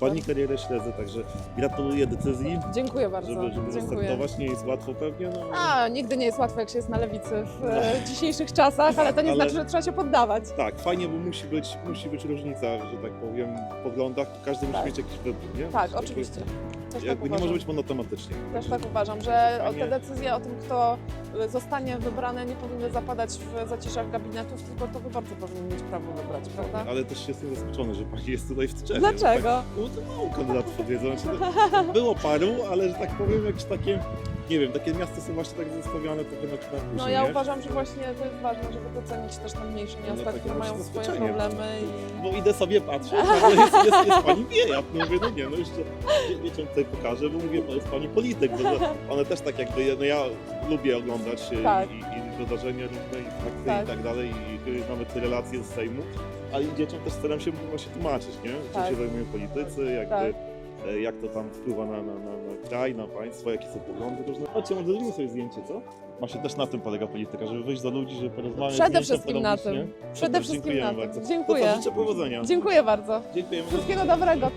Pani karierę śledzę, także gratuluję decyzji, Dziękuję bardzo. żeby, żeby Dziękuję. wystartować. Nie jest łatwo pewnie, no. A, nigdy nie jest łatwo, jak się jest na lewicy w e, dzisiejszych czasach, ale to nie Ale- znaczy, że trzeba się poddawać. Tak, fajnie, bo musi być, musi być różnica, że tak powiem, w poglądach. Każdy musi Tak. mieć jakiś wybór, nie? Tak, oczywiście. Też tak Jakby nie uważam. może być monotematycznie. Też tak uważam, że te decyzje o tym, kto zostanie wybrany, nie powinny zapadać w zaciszach gabinetów, tylko to wyborcy powinni mieć prawo wybrać, prawda? Ale też jestem zaskoczony, że pani jest tutaj w Tczewie. Dlaczego? Tak, no to mało kandydatów odwiedza. No, było paru, ale że tak powiem, jakieś takie, nie wiem, takie miasta są właśnie tak zostawione trochę na, później, No ja uważam, że właśnie to jest ważne, żeby docenić też te mniejsze No, miasta, takie które mają swoje zaskoczenie. problemy i... Bo idę sobie patrzę, nagle jest, jest, jest pani wieja. No mówię, no nie, no jeszcze wie- wiecie, tutaj pokażę, bo mówię, to jest pani polityk, bo że one też tak jakby, no ja lubię oglądać e, Tak. i, i wydarzenia różne i fakty Tak. i tak dalej i e, nawet relacje z Sejmu, ale i dzieciom też staram się właśnie tłumaczyć, nie? Czym Tak. się zajmują politycy, jakby, Tak. E, jak to tam wpływa na, na, na, na kraj, na państwo, jakie są poglądy różne. Chodźcie, może zrobimy sobie zdjęcie, co? Właśnie też na tym polega polityka, żeby wyjść do ludzi, żeby porozmawiać, Przede wszystkim na tym. Przede wszystkim na tym. Dziękuję. To co, życzę powodzenia. Dziękuję bardzo. Dziękujemy. Wszystkiego dobrego.